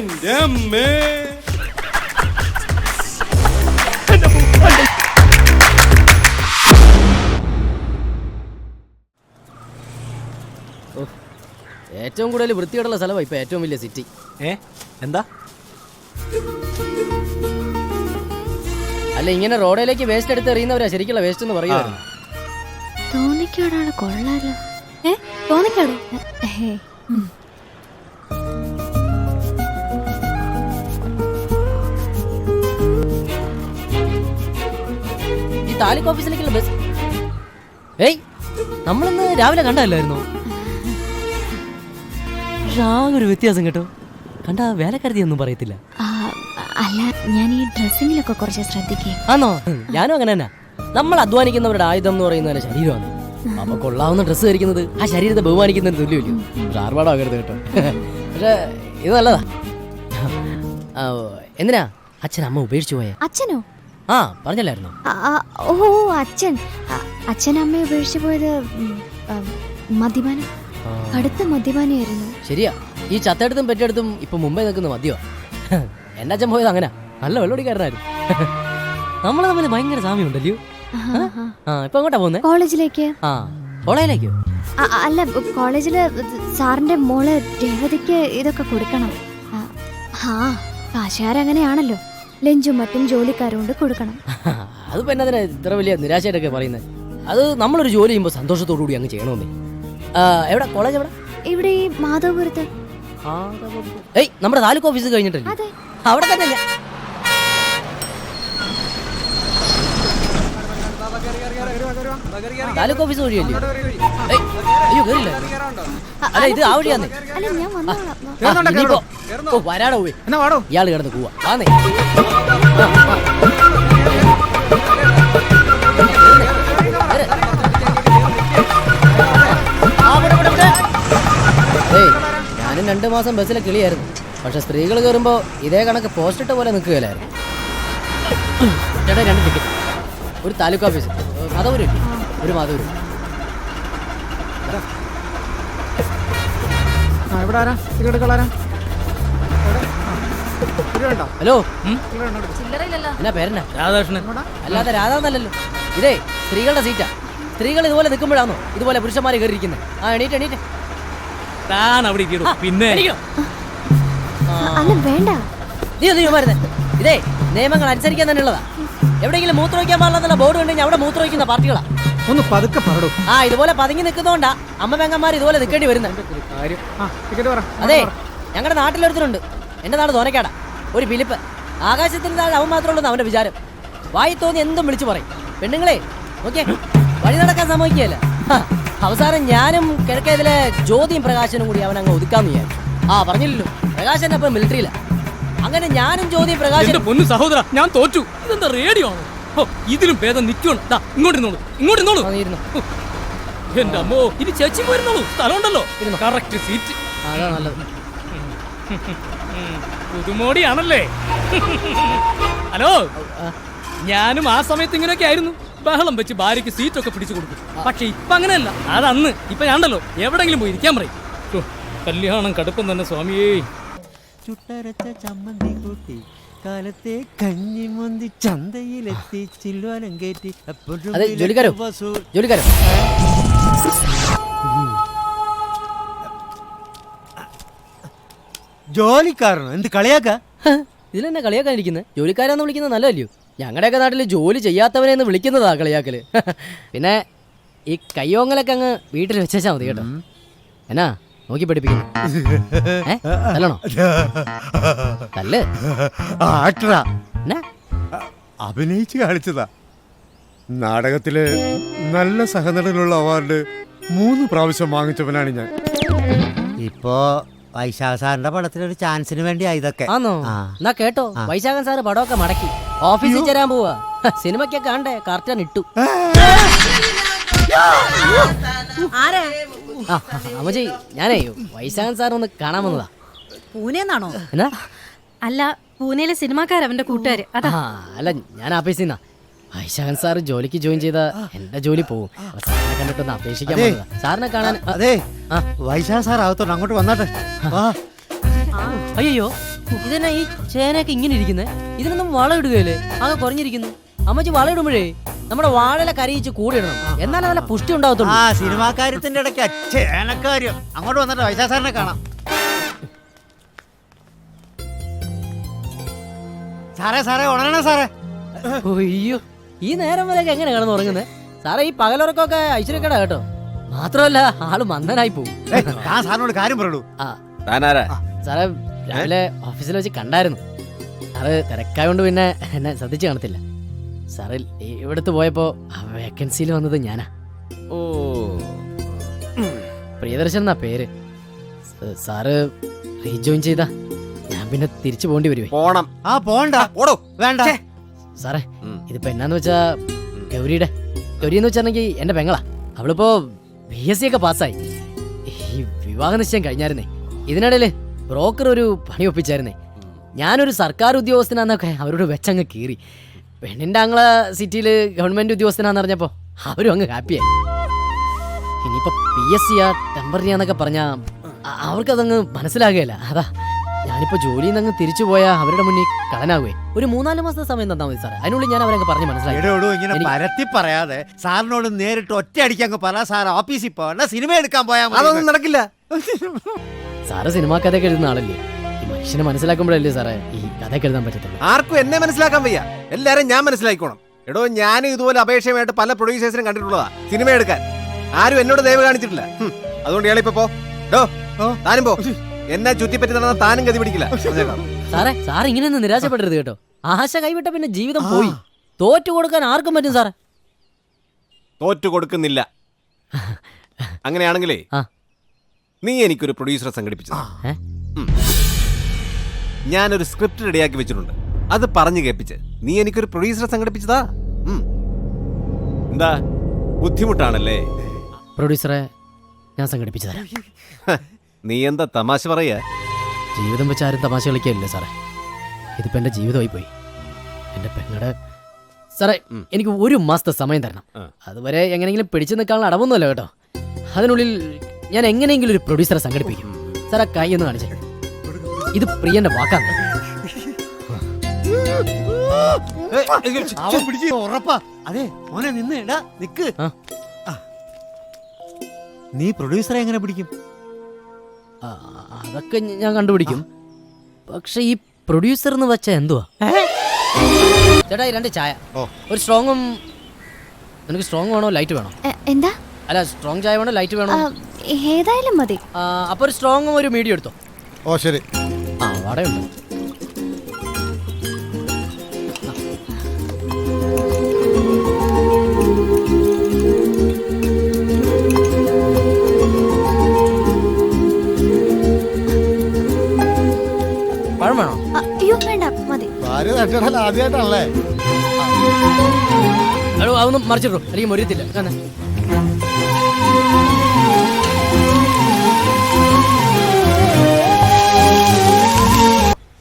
എന്റെ അമ്മേ ഏറ്റവും കൂടുതൽ വൃത്തിയോടുള്ള സ്ഥലമാണ് ഇപ്പൊ ഏറ്റവും വലിയ സിറ്റി ഏ? എന്താ? അല്ല ഇങ്ങനെ റോഡിലേക്ക് വേസ്റ്റ് എടുത്ത് എറിയുന്നവരാ ശരിക്കുള്ള വേസ്റ്റ് എന്ന് പറയുമായിരുന്നു തോന്നിക്കാടാണ് കൊള്ളാലോ. ഏ? തോന്നിക്കാടോ? താലൂക്ക് ഓഫീസിലേക്കുള്ള ബസ് ഏയ് നമ്മളിന്ന് രാവിലെ കണ്ടല്ലായിരുന്നു ഒരു വ്യത്യാസം കേട്ടോ. കണ്ട വേലക്കാരത്തി ഒന്നും പറയത്തില്ല. അല്ല ഞാൻ ഈ ഡ്രസ്സിങ്ങിലൊക്കെ കുറച്ച് ശ്രദ്ധിക്കേ. ആണോ ഞാനും അങ്ങനെ തന്നെ. നമ്മൾ അധ്വാനിക്കുന്നവരുടെ ആയുധം എന്ന് പറയുന്നത് ശരീരമാണ്. അപ്പൊ കൊള്ളാവുന്ന ഡ്രസ്സ് ധരിക്കുന്നത് ആ ശരീരത്തെ ബഹുമാനിക്കുന്നതിന് തുല്യമില്ല പക്ഷെ ആർഭാടാകരുത് കേട്ടോ. പക്ഷെ ഇത് നല്ലതാ. എന്തിനാ? അച്ഛൻ അമ്മ ഉപേക്ഷിച്ചു പോയ? അച്ഛനോ? ആ പറഞ്ഞല്ലായിരുന്നു? ഓ അച്ഛൻ. അച്ഛൻ അമ്മയെ ഉപേക്ഷിച്ചു പോയത് മദ്യപാനം. ആ, അടുത്ത മദ്യപാനിയായിരുന്നു. ശരിയാ. ഈ ചത്തെടുത്തും പെറ്റെടുത്തും ഇപ്പൊ മുമ്പേ നിൽക്കുന്ന മതിയോ എന്റെ അച്ഛൻ പോയത് അങ്ങനെ. നല്ല വെള്ളോടിക്കാരനായിരുന്നു നമ്മൾ തമ്മിൽ ഭയങ്കര ആഹാ. ആ? ഇപ്പൊ എങ്ങോട്ടാ പോകുന്നത് കോളേജിലേക്ക്. ആ കോളേജിലേക്കോ? അല്ല കോളേജിൽ സാറിന്റെ മോൾ രേവതിക്ക് ഇതൊക്കെ കൊടുക്കണം. ആ കാശുകാരങ്ങനെയാണല്ലോ. ലഞ്ചും മറ്റും ജോലിക്കാരും കൊണ്ട് കൊടുക്കണം പിന്നെ അതിനെ ഇത്ര വലിയ നിരാശയായിട്ടൊക്കെ പറയുന്നത് അത് നമ്മളൊരു ജോലി ചെയ്യുമ്പോൾ സന്തോഷത്തോടു കൂടി അങ്ങ് ചെയ്യണമെന്നേ എവിടെ? കോളേജ് എവിടെ? ഇവിടെ ഈ മാധവപുരത്ത്. ഏയ് നമ്മുടെ താലൂക്ക് ഓഫീസ് കഴിഞ്ഞിട്ടില്ല? അതെ. അവിടെ തന്നെ ഞാൻ- താലൂക്ക് ഓഫീസ് വഴിയല്ലേ? അയ്യോ കേറില്ല അല്ല ഇത് ആ വഴിയാന്ന്. ഓ വരാടോ പോയി. ഇയാൾ കിടന്ന് പോവാ. ആന്നേ ഏയ് ഞാനും രണ്ട് മാസം ബസ്സിലെ കിളിയായിരുന്നു. പക്ഷെ സ്ത്രീകൾ കയറുമ്പോ ഇതേ കണക്ക് പോസ്റ്റിട്ട പോലെ നിൽക്കുകയില്ലായിരുന്നു. ചേട്ടാ രണ്ട് ടിക്കറ്റ് ഒരു താലൂക്ക് ഓഫീസ് മാധവൂര് ഒരു മാധവൂര് ആ ഇവിടെ ആരാ? എടുക്കളാരാ ഉണ്ടോ? ഹലോ. എന്നാ പേരെന്നാ? രാധാകൃഷ്ണൻ. അല്ലാതെ രാധാന്നല്ലല്ലോ. ഇതേ സ്ത്രീകളുടെ സീറ്റാ. സ്ത്രീകൾ ഇതുപോലെ നിൽക്കുമ്പോഴാണോ ഇതുപോലെ പുരുഷന്മാരെ കയറിയിരിക്കുന്നത് ആ എണീറ്റ് എണീറ്റ്. താൻ അവിടെ പിന്നെ? അല്ല വേണ്ട. നീ ഒന്നും ചുമ്മാരുന്നേ ഇതേ നിയമങ്ങൾ അനുസരിക്കാൻ തന്നെയുള്ളതാ എവിടെയെങ്കിലും മൂത്രമൊഴിക്കാൻ പാടില്ലെന്നുള്ള ബോർഡ് കണ്ടു കണ്ടുകഴിഞ്ഞാൽ അവിടെ മൂത്രമൊഴിക്കുന്ന പാർട്ടികളാ. ഒന്ന് പതുക്കെ പറഞ്ഞു ആ ഇതുപോലെ പതുങ്ങി നിൽക്കുന്നതുകൊണ്ടാ അമ്മ പെങ്ങന്മാർ ഇതുപോലെ നിൽക്കേണ്ടി വരുന്നത്. കാര്യം ആ ടിക്കറ്റ് പറ. അതെ ഞങ്ങളുടെ നാട്ടിലൊരുത്തരുണ്ട്. എന്റെ നാട് തോനക്കാടാ. ഒരു ഫിലിപ്പ് ആകാശത്തിന് താഴെ അവൻ മാത്രമേ ഉള്ളൂ അവന്റെ വിചാരം. വായി തോന്നി എന്തും വിളിച്ചു പറയും. പെണ്ണുങ്ങളെ ഓക്കെ വഴി നടക്കാൻ സമ്മതിക്കുകയല്ല. ഹ, അവസാനം ഞാനും കിഴക്കേതിലെ ജ്യോതിയും പ്രകാശനും കൂടി അവൻ അങ്ങ് ഒതുക്കാമെന്ന് വിചാരിച്ചു. ആ പറഞ്ഞില്ലല്ലോ. പ്രകാശൻ അപ്പം മിലിറ്ററിയില്ല അങ്ങനെ ഞാനും ചോദ്യം പ്രകാശം പൊന്നു സഹോദര ഞാൻ തോറ്റു. ഇതെന്താ റേഡിയോ ആണോ? ഇതിലും ഭേദം നിൽക്കണം ദാ ഇങ്ങോട്ട് ഇരുന്നോളൂ. ഇങ്ങോട്ട് ഇരുന്നോളൂ. ആ, നീ ഇരുന്നോ. എന്റെ അമ്മോ ഇനി ചേച്ചി പോയിരുന്നോളൂ സ്ഥലമുണ്ടല്ലോ. കറക്റ്റ് സീറ്റ് അതാ നല്ലത്. പുതുമോടിയാണല്ലേ? ഹലോ ഞാനും ആ സമയത്ത് ഇങ്ങനെയൊക്കെ ആയിരുന്നു. ബഹളം വെച്ച് ഭാര്യയ്ക്ക് സീറ്റൊക്കെ പിടിച്ചു കൊടുക്കും പക്ഷെ ഇപ്പൊ അങ്ങനെയല്ല. അതന്ന്. ഇപ്പൊ ഞാണ്ടല്ലോ. എവിടെങ്കിലും പോയി ഇരിക്കാൻ പറയും. കല്യാണം കടുപ്പം തന്നെ സ്വാമിയേ. ചുട്ടരച്ച ചമ്മന്തി കൂട്ടി കാലത്തെ കഞ്ഞിമന്തി ചന്തയിലെത്തി ചില്ലുവാനം കയറ്റി അപ്പോഴും അതെ ജോലിക്കാരോ ജോലിക്കാരോ ജോലിക്കാരനോ? എന്ത് കളിയാക്ക? ഇതിലെന്നെ കളിയാക്കാൻ ഇരിക്കുന്നത് ജോലിക്കാരാന്ന് വിളിക്കുന്നത് നല്ലതല്ലയോ? ഞങ്ങളുടെയൊക്കെ നാട്ടിൽ ജോലി ചെയ്യാത്തവനെ എന്ന് വിളിക്കുന്നതാ കളിയാക്കൽ. പിന്നെ ഈ കയ്യോങ്ങലൊക്കെ അങ്ങ് വീട്ടിൽ വെച്ചാൽ മതി കേട്ടോ. എന്നാ? നോക്കി പഠിപ്പിക്കുന്നു. ഏ? തല്ലണോ തല്ല് എന്നാ? അഭിനയിച്ച് കാണിച്ചതാ. നാടകത്തിൽ നല്ല സഹനടനുള്ള അവാർഡ് മൂന്ന് പ്രാവശ്യം വാങ്ങിച്ചവനാണ് ഞാൻ. ഇപ്പോ വൈശാഖ സാറിന്റെ പടത്തിനൊരു ചാൻസിന് വേണ്ടിയാ ഇതൊക്കെ. ആന്നോ? ആ. എന്നാ കേട്ടോ. വൈശാഖൻ സാറ് പടമൊക്കെ മടക്കി. ഓഫീസിൽ ചേരാൻ പോവാ. സിനിമയ്ക്കൊക്കെ കാണണ്ടേ കാർട്ടൺ ഇട്ടു. ആ, അമ്മച്ചി ഞാനേ വൈശാഖൻ സാർ ഒന്ന് കാണാൻ വന്നതാ. പൂനെന്നാണോ? എന്നാ? അല്ല പൂനെയിലെ സിനിമാക്കാർ അവന്റെ കൂട്ടുകാര്. അതാ. ആ, അല്ല ഞാൻ ആഫീസിൽ നിന്നാ. വൈശാഖൻ സാർ ജോലിക്ക് ജോയിൻ ചെയ്ത എന്റെ ജോലി പോവും. അപ്പൊ സാറിനെ കണ്ടിട്ടൊന്ന് അപേക്ഷിക്കാൻ അതെ. വന്നതാ. സാറിനെ കാണാൻ ആ, അതെ. ആ. വൈശാഖ സാർ ആകത്തോണ്ട് അങ്ങോട്ട് വന്നാട്ടെ. വാ. അയ്യോ ഇതെന്നാ ഈ ചേനയൊക്കെ ഇങ്ങനെ ഇരിക്കുന്നത് ഇതിനൊന്നും വളം ഇടുകയല്ലേ ആകെ കുറഞ്ഞിരിക്കുന്നു. അമ്മച്ചി വളം ഇടുമ്പോഴേ നമ്മുടെ വാഴല കരയിച്ച് കൂടിയിടണം. എന്നാലും നല്ല പുഷ്ടി ഉണ്ടാവത്തുള്ളൂ ആ സിനിമാ കാര്യത്തിന്റെ ഇടയ്ക്ക് ചേനക്കാര്യം അങ്ങോട്ട് വന്നിട്ട് വൈശാ സാറിനെ കാണാം. സാറേ സാറേ ഉണരണേ സാറേ? അയ്യോ ഈ നേരം വരെ എങ്ങനെ കിടന്ന് ഉറങ്ങുന്നത് സാറേ ഈ പകലുറക്കമൊക്കെ ഐശ്വര്യക്കട കേട്ടോ. മാത്രമല്ല ആൾ മന്ദനായി പോകും ഏയ്, ഞാൻ സാറിനോട് കാര്യം പറയൂ. ആ. താനാരാ? സാറേ രാവിലെ ഓഫീസിൽ വെച്ച് കണ്ടായിരുന്നു. സാറ് തിരക്കായോണ്ട് പിന്നെ എന്നെ ശ്രദ്ധിച്ചു കാണത്തില്ല. സാറ് ഇവിടുത്തെ പോയപ്പോ വേക്കൻസിയിൽ വന്നത് ഞാനാ. ഓ. പ്രിയദർശൻ എന്നാ പേര്? സാറ് റീജോയിൻ ചെയ്താ. ഞാൻ പിന്നെ തിരിച്ചു പോണ്ടി വരുവേ. പോണം. ആ പോണ്ട. ഓടോ വേണ്ട. സാറേ. ഇതിപ്പോ എന്നാന്ന് വെച്ചാ ഗൗരിയുടെ. ഗൗരി എന്ന് വെച്ചാണെങ്കിൽ എന്റെ പെങ്ങളാ. അവളിപ്പോ ബി എസ് സി ഒക്കെ പാസ്സായി. ഈ വിവാഹ നിശ്ചയം കഴിഞ്ഞായിരുന്നേ. ഇതിനിടയിൽ ബ്രോക്കർ ഒരു പണി ഒപ്പിച്ചായിരുന്നേ. ഞാനൊരു സർക്കാർ ഉദ്യോഗസ്ഥനാന്നൊക്കെ അവരോട് വെച്ചങ്ങ് കീറി. പെണ്ണിന്റെ ആങ്ങളെ സിറ്റിയിൽ ഗവൺമെന്റ് ഉദ്യോഗസ്ഥനാന്ന് അറിഞ്ഞപ്പോ അവരും അങ്ങ് ഹാപ്പിയായി ഇനിയിപ്പോ പി എസ് സിയാ ടെമ്പറിയാന്നൊക്കെ പറഞ്ഞാ അ- അവർക്കതങ്ങ് മനസ്സിലാകുകയല്ല. അതാ ഞാനിപ്പോ ജോലിയിൽ നിന്ന് അങ്ങ് തിരിച്ചു പോയാൽ അവരുടെ മുന്നിൽ കടനാകുവേ ഒരു മൂന്നാൽ മാസത്തെ സമയം തന്നാ മതി സാറേ. അതിനുള്ളിൽ ഞാൻ അവരൊക്കെ പറഞ്ഞു മനസ്സിലാക്കി. ഇങ്ങനെ പരത്തി പറയാതെ സാറിനോട് നേരിട്ട് ഒറ്റ അടിക്കാൻ പറ. സാർ ഓഫീസിൽ പോകണ്ട സിനിമ എടുക്കാൻ പോയാൽ അതൊന്നും നടക്കില്ല. സാറ് സിനിമാ കഥയൊക്കെ എഴുതുന്ന ആളല്ലേ? മനുഷ്യനെ മനസ്സിലാക്കുമ്പോഴല്ലേ സാറേ? ഈ കഥ എഴുതാൻ പറ്റത്തുള്ളൂ. ആർക്കും എന്നെ മനസ്സിലാക്കാൻ വയ്യ. എല്ലാരും ഞാൻ മനസ്സിലാക്കിക്കോണം എടോ ഞാൻ ഇതുപോലെ അപേക്ഷയുമായിട്ട് പല പ്രൊഡ്യൂസേഴ്സിനും കണ്ടിട്ടുള്ളതാ. സിനിമ എടുക്കാൻ. ആരും എന്നോട് ദയവ് കാണിച്ചിട്ടില്ല. ഹും, അതുകൊണ്ട് ഇയാളിപ്പോ പോ. ഡോ താനും പോ. എന്നെ ചുറ്റിപ്പറ്റി നടന്ന താനും ഗതി പിടിക്കില്ല. പറഞ്ഞേക്കാം. സാറേ സാർ ഇങ്ങനെയൊന്നും നിരാശപ്പെടരുത് കേട്ടോ. ആശ കൈവിട്ട പിന്നെ ജീവിതം പോയി. തോറ്റു കൊടുക്കാൻ ആർക്കും പറ്റും സാറേ? തോറ്റു കൊടുക്കുന്നില്ല. അങ്ങനെയാണെങ്കിലേ ആ. നീ എനിക്കൊരു പ്രൊഡ്യൂസറെ സംഘടിപ്പിച്ചു ഏ? ഞാനൊരു സ്ക്രിപ്റ്റ് റെഡിയാക്കി വെച്ചിട്ടുണ്ട്. അത് പറഞ്ഞു കേൾപ്പിച്ച്. നീ എനിക്കൊരു പ്രൊഡ്യൂസറെ സംഘടിപ്പിച്ചതാ? എന്താ? ബുദ്ധിമുട്ടാണല്ലേ? പ്രൊഡ്യൂസറെ ഞാൻ സംഘടിപ്പിച്ചു തരാം. നീ എന്താ തമാശ പറയാ? ജീവിതം വെച്ച് ആരും തമാശ കളിക്കാനില്ലേ സാറേ? ഇതിപ്പോ എന്റെ ജീവിതമായി പോയി എന്റെ പെങ്ങളുടെ സാറേ എനിക്ക് ഒരു മാസത്തെ സമയം തരണം. അതുവരെ എങ്ങനെയെങ്കിലും പിടിച്ചു നിൽക്കാനുള്ള അടവൊന്നുമല്ല കേട്ടോ. അതിനുള്ളിൽ ഞാൻ എങ്ങനെയെങ്കിലും ഒരു പ്രൊഡ്യൂസറെ സംഘടിപ്പിക്കും. സാറേ കൈ ഒന്ന് കാണിച്ചേ. ഇത് പ്രിയന്റെ വാക്കാണ്. ഉറപ്പാ. അതെ മോനെ നിന്ന് എടാ നിക്ക്. നീ പ്രൊഡ്യൂസറെ എങ്ങനെ പിടിക്കും? അതൊക്കെ ഞാൻ കണ്ടുപിടിക്കും. പക്ഷെ ഈ പ്രൊഡ്യൂസർ എന്ന് വെച്ചാ എന്തുവാ? ചേട്ടാ ഈ രണ്ട് ചായ. ഓ. ഒരു സ്ട്രോങ്ങും നിനക്ക് സ്ട്രോങ് വേണോ ലൈറ്റ് വേണോ? എന്താ? അല്ല സ്ട്രോങ് ചായ വേണോ ലൈറ്റ് വേണോ? ഏതായാലും മതി. അപ്പൊ ഒരു സ്ട്രോങ്ങും ഒരു മീഡിയം എടുത്തോ. ഓ ശരി. വടയുണ്ട് പഴം വേണോ? ആ, അയ്യോ വേണ്ട മതി. ഭാര്യ തട്ടിടൽ ആദ്യമായിട്ടാണല്ലേ? അതൊന്നും മറിച്ചിട്ടു അല്ലെങ്കിൽ മൊരിയത്തില്ല. കാണെ.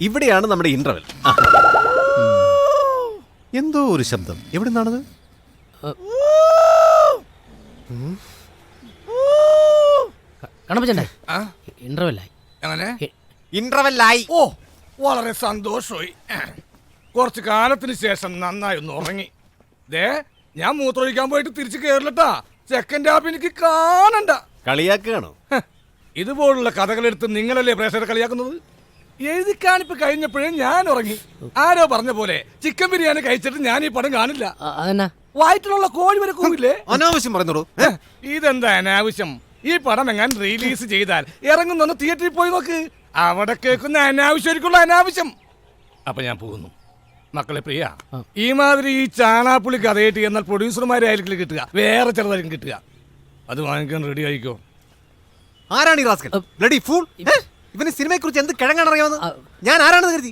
ഇവിടെയാണ് നമ്മുടെ ഇന്റർവൽ എന്തോ ഒരു ശബ്ദം. എവിടെ നിന്നാണത് കണ്ണപ്പച്ചണ്ടേ ഇന്റർവെല്ലായി അങ്ങനെ ഇന്റർവെല്ലായി ഓ വളരെ സന്തോഷമായി. കുറച്ച് കാലത്തിന് ശേഷം നന്നായി ഒന്ന് ഉറങ്ങി. ദേ ഞാൻ മൂത്രമൊഴിക്കാൻ പോയിട്ട് തിരിച്ചു കയറില്ലട്ടാ സെക്കൻഡ് ഹാഫ് എനിക്ക് കാണണ്ട. കളിയാക്കുകയാണോ? ഇതുപോലുള്ള കഥകളെടുത്ത് നിങ്ങളല്ലേ പ്രേക്ഷകരെ കളിയാക്കുന്നത്? എഴുതി കാണിപ്പ് കഴിഞ്ഞപ്പോഴേ ഞാൻ ഉറങ്ങി. ആരോ പറഞ്ഞ പോലെ ചിക്കൻ ബിരിയാണി കഴിച്ചിട്ട് ഞാൻ ഈ പടം കാണില്ല. വായിട്ടുള്ള അതെന്നാ. വയറ്റിലുള്ള കോഴി വരെ കൂവില്ലേ? അനാവശ്യം പറഞ്ഞോളൂ ഇതെന്താ അനാവശ്യം? ഈ പടം എങ്ങാൻ റിലീസ് ചെയ്താൽ ഇറങ്ങുന്നൊന്ന് തിയേറ്ററിൽ പോയി നോക്ക്. അവിടെ കേൾക്കുന്ന അനാവശ്യമായിരിക്കുള്ള അനാവശ്യം. അപ്പൊ ഞാൻ പോകുന്നു. മക്കളെ പ്രിയ ഈ മാതിരി ഈ ചാണാപ്പുളി കഥയിട്ട് എന്നാൽ പ്രൊഡ്യൂസർമാരെ ആയിരിക്കും കിട്ടുക. വേറെ ചിലതായിരിക്കും കിട്ടുക. അത് വാങ്ങിക്കാൻ റെഡി ആയിക്കോ? ആരാണ് ഈ റാസ്കൽ? ബ്ലഡി ഫൂൾ ഇവന് സിനിമയെ കുറിച്ച് എന്ത് കിഴങ്ങാണ് അറിയാവുന്നത് ഞാൻ ആരാണെന്ന് കരുതി?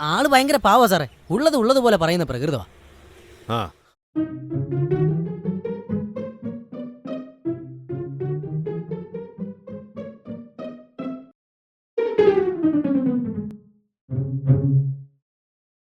ആൾ ഭയങ്കര പാവാ സാറേ. ഉള്ളത് ഉള്ളതുപോലെ പറയുന്ന പ്രകൃതമാ. ആ.